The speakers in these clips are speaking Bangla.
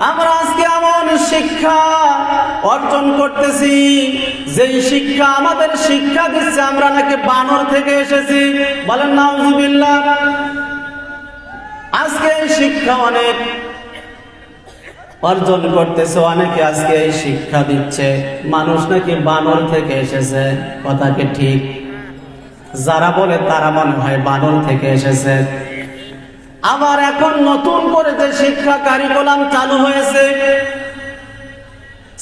আমরা আজকে এমন শিক্ষা অর্জন করতেছি, যেই শিক্ষা আমাদের শিক্ষা দিচ্ছে, আমরা নাকি বানর থেকে এসেছি। বলেন, নাউজুবিল্লাহ। আজকে এই শিক্ষা অনেক অর্জন করতেছে, অনেকে আজকে এই শিক্ষা দিচ্ছে। মানুষ নাকি বানর থেকে এসেছে, কথা কি ঠিক? যারা বলে তারা মনে হয় বানর থেকে এসেছে। আবার এখন নতুন করে যে শিক্ষা কারিকুলাম চালু হয়েছে,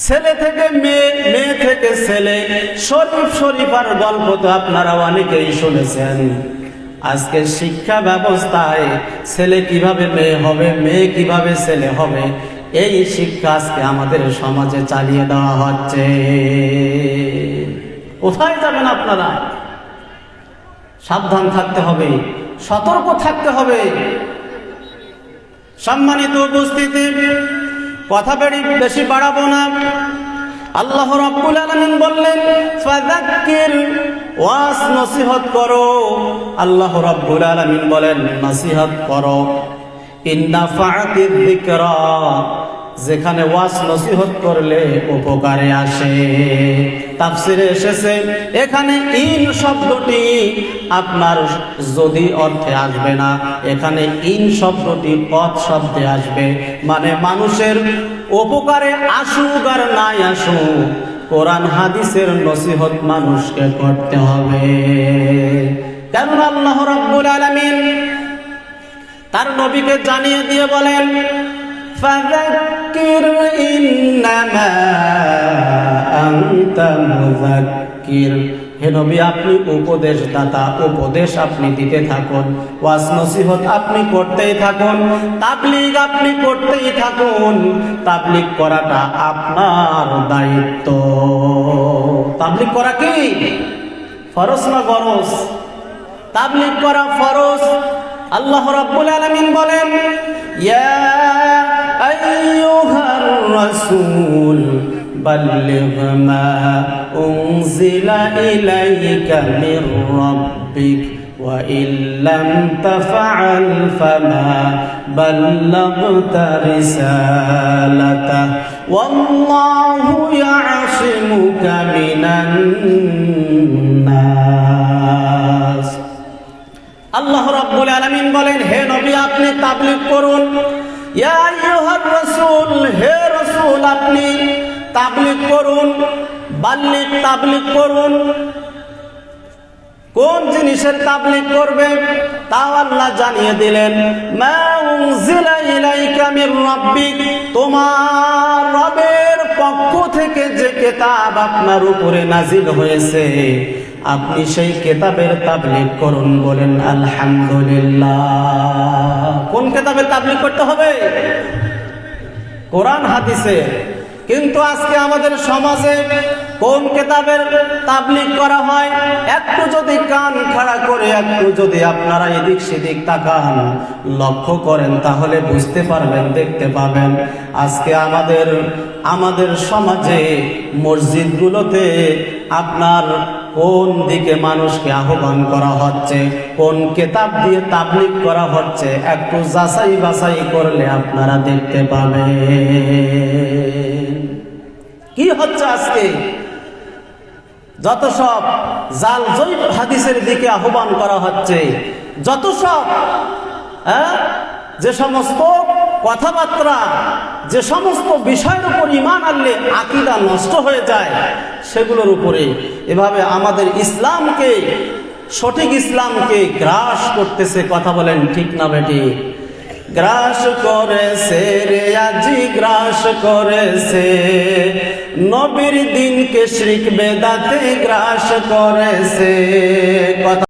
ছেলে থেকে মেয়ে মেয়ে থেকে ছেলে, শরীফ শরীফার গল্প তো আপনারা অনেকেই শুনেছেন। আজকে শিক্ষা ব্যবস্থায় ছেলে কীভাবে মেয়ে হবে, মেয়ে কীভাবে ছেলে হবে, এই শিক্ষা আজকে আমাদের সমাজে চালিয়ে দেওয়া হচ্ছে। কোথায় যাবেন আপনারা? সাবধান থাকতে হবে। সতর্ক থাকতে হবে। সম্মানিত উপস্থিতি, কথা বেড়ি বেশি বাড়াবো না। আল্লাহ রাব্বুল আলামিন বললেন ওয়াস নসিহত করো। আল্লাহ রাব্বুল আলামিন বলেন, নসিহত করো। যেখানে ওয়াস নসিহত করলে উপকারে আসে। তাফসিরে এসেছে, এখানে ইন শব্দটি আপনার যদি অর্থে আসবে না, এখানে ইন শব্দটি পথ শব্দে আসবে মানে মানুষের উপকারে আসুক আর নাই আসুক, কোরআন হাদিসের নসিহত মানুষকে করতে হবে। কেন আল্লাহ রাব্বুল আলামিন তার নবীকে জানিয়ে দিয়ে বলেন, ফাযাক্কির ইন্নামা মুদাক্কির হে নবী, আপনি উপদেশ দাতা উপদেশ আপনি দিতে থাকুন, ওয়াজ নসিহত আপনি করতেই থাকুন, তাবলিগ আপনি করতেই থাকুন, তাবলিগ করাটা আপনার দায়িত্ব। তাবলিগ করা কি? ফরজ না গরজ? তাবলিগ করা ফরজ। আল্লাহ রাব্বুল আলামিন বলেন, ইয়া আইয়ুহার রাসূল বাল্লিগ মা উনজিলা ইলাইকা মির রাব্বিক وإن لم تفعل فما بلغت رسالته والله يعصمك من الناس আল্লাহ রাব্বুল আলামিন বলেন হে নবী আপনি তাবলীগ করুন ইয়া আইয়ুহার রাসূল হে রাসূল আপনি তাবলীগ করুন বাল্লিগ তাবলীগ করুন কোন জিনিসের তাবলীগ করবে? তাও আল্লাহ জানিয়ে দিলেন তোমার রবের পক্ষ থেকে যে কিতাব আপনার উপরে নাজিল হয়েছে, আপনি সেই কেতাবের তাবলিগ করুন বলেন, আলহামদুলিল্লাহ। কোন কেতাবের তাবলিগ করতে হবে? কোরআন হাদিসে। কিন্তু আজকে আমাদের সমাজে কোন কেতাবের তাবলিক করা হয়? একটু যদি কান খাড়া করে, একটু যদি আপনারা এদিক সেদিক তাকান, লক্ষ্য করেন, তাহলে বুঝতে পারবেন, দেখতে পাবেন। আজকে আমাদের আমাদের সমাজে মসজিদগুলোতে আপনার কোন দিকে মানুষকে আহ্বান করা হচ্ছে? কোন কেতাব দিয়ে তাবলিগ করা হচ্ছে? একটু যাচাই বাছাই করলে আপনারা দেখতে পাবেন। কি হচ্ছে আজকে? যত সব জাল জৈব হাদিসের দিকে আহ্বান করা হচ্ছে, যত সব হ্যাঁ? যে সমস্ত কথাবার্তা, যে সমস্ত বিষয়ের উপর ইমান আনলে আকিদা নষ্ট হয়ে যায়, সেগুলোর উপরে এভাবে আমাদের ইসলামকে, সঠিক ইসলামকে গ্রাস করতেছে, কথা বলেন ঠিক না বেটি? গ্রাস করেছে রে আজি, গ্রাস করেছে। নবীর দিনকে শ্রিক বেদাতে গ্রাস করেছে। কথা